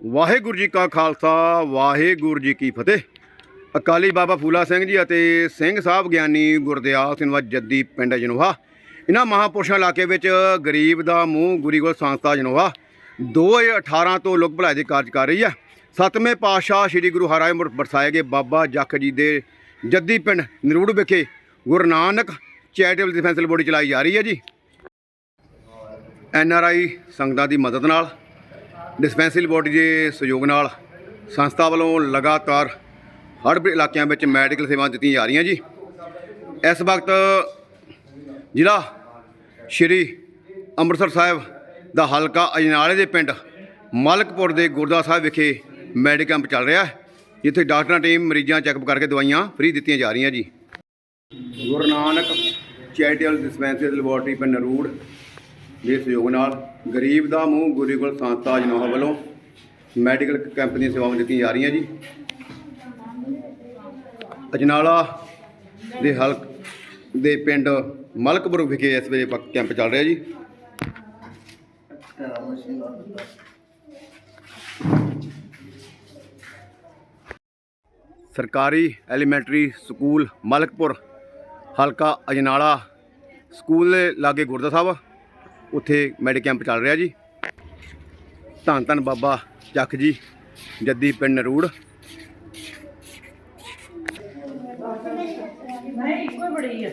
ਵਾਹਿਗੁਰੂ ਜੀ ਕਾ ਖਾਲਸਾ, ਵਾਹਿਗੁਰੂ ਜੀ ਕੀ ਫਤਿਹ। ਅਕਾਲੀ ਬਾਬਾ ਫੂਲਾ ਸਿੰਘ ਜੀ ਅਤੇ ਸਿੰਘ ਸਾਹਿਬ ਗਿਆਨੀ ਗੁਰਦਿਆਲ ਸਿੰਘ ਵਜ ਜੱਦੀ ਪਿੰਡ ਜਨੋਹਾ। ਇਹਨਾਂ ਮਹਾਪੁਰਸ਼ਾਂ ਇਲਾਕੇ ਵਿੱਚ ਗਰੀਬ ਦਾ ਮੂੰਹ ਗੁਰੀਗੋਲ ਸੰਸਥਾ ਜਨੋਹਾ 2018 ਤੋਂ ਲੋਕ ਭਲਾਈ ਦੇ ਕਾਰਜ ਕਰ ਰਹੀ ਹੈ। ਸਤਵੇਂ ਪਾਤਸ਼ਾਹ ਸ੍ਰੀ ਗੁਰੂ ਹਰਿਮੰਦਰ ਬਰਸਾਏ ਗਏ ਬਾਬਾ ਜੱਖ ਜੀ ਦੇ ਜੱਦੀ ਪਿੰਡ ਨਿਰੂੜ ਵਿਖੇ Guru Nanak charitable defence body ਚਲਾਈ ਜਾ ਰਹੀ ਹੈ ਜੀ। ਐਨ ਆਰ ਆਈ ਸੰਗਤਾਂ ਦੀ ਮਦਦ ਨਾਲ ਡਿਸਪੈਂਸਰੀ ਬੋਡੀ ਦੇ ਸਹਿਯੋਗ ਨਾਲ ਸੰਸਥਾ ਵੱਲੋਂ ਲਗਾਤਾਰ ਹੜ੍ਹ ਇਲਾਕਿਆਂ ਵਿੱਚ ਮੈਡੀਕਲ ਸੇਵਾਵਾਂ ਦਿੱਤੀਆਂ ਜਾ ਰਹੀਆਂ ਜੀ। ਇਸ ਵਕਤ ਜ਼ਿਲ੍ਹਾ ਸ਼੍ਰੀ ਅੰਮ੍ਰਿਤਸਰ ਸਾਹਿਬ ਦਾ ਹਲਕਾ ਅਜਨਾਲੇ ਦੇ ਪਿੰਡ ਮਲਕਪੁਰ ਦੇ ਗੁਰਦੁਆਰਾ ਸਾਹਿਬ ਵਿਖੇ ਮੈਡੀਕਲ ਕੈਂਪ ਚੱਲ ਰਿਹਾ ਹੈ, ਜਿੱਥੇ ਡਾਕਟਰਾਂ ਟੀਮ ਮਰੀਜ਼ਾਂ ਚੈੱਕਅਪ ਕਰਕੇ ਦਵਾਈਆਂ ਫ੍ਰੀ ਦਿੱਤੀਆਂ ਜਾ ਰਹੀਆਂ ਜੀ। Guru Nanak charitable dispensary laboratory ਪਿੰਡ ਨਰੂੜ ਦੇ ਸਹਿਯੋਗ ਨਾਲ ਗਰੀਬ ਦਾ ਮੂੰਹ ਗੁਰੀਗੁਲ ਸੰਸਥਾ ਜਨੋਹਾ ਵੱਲੋਂ ਮੈਡੀਕਲ ਕੈਂਪ ਦੀਆਂ ਸੇਵਾਵਾਂ ਦਿੱਤੀਆਂ ਜਾ ਰਹੀਆਂ ਜੀ। ਅਜਨਾਲਾ ਦੇ ਹਲਕ ਦੇ ਪਿੰਡ ਮਲਕਪੁਰ ਵਿਖੇ ਇਸ ਵੇਲੇ ਪ- ਕੈਂਪ ਚੱਲ ਰਿਹਾ ਜੀ। ਸਰਕਾਰੀ ਐਲੀਮੈਂਟਰੀ ਸਕੂਲ ਮਲਕਪੁਰ, ਹਲਕਾ ਅਜਨਾਲਾ, ਸਕੂਲ ਦੇ ਲਾਗੇ ਗੁਰਦਾ ਸਾਹਿਬ। ਉੱਥੇ ਮੈਡੀ ਕੈਂਪ ਚੱਲ ਰਿਹਾ ਜੀ। ਧੰਨ ਧੰਨ ਬਾਬਾ ਚੱਕ ਜੀ, ਜੱਦੀ ਪਿੰਡ ਨਰੂੜ ਨਹੀਂ ਇੱਕੋ ਬੜੀ ਆ।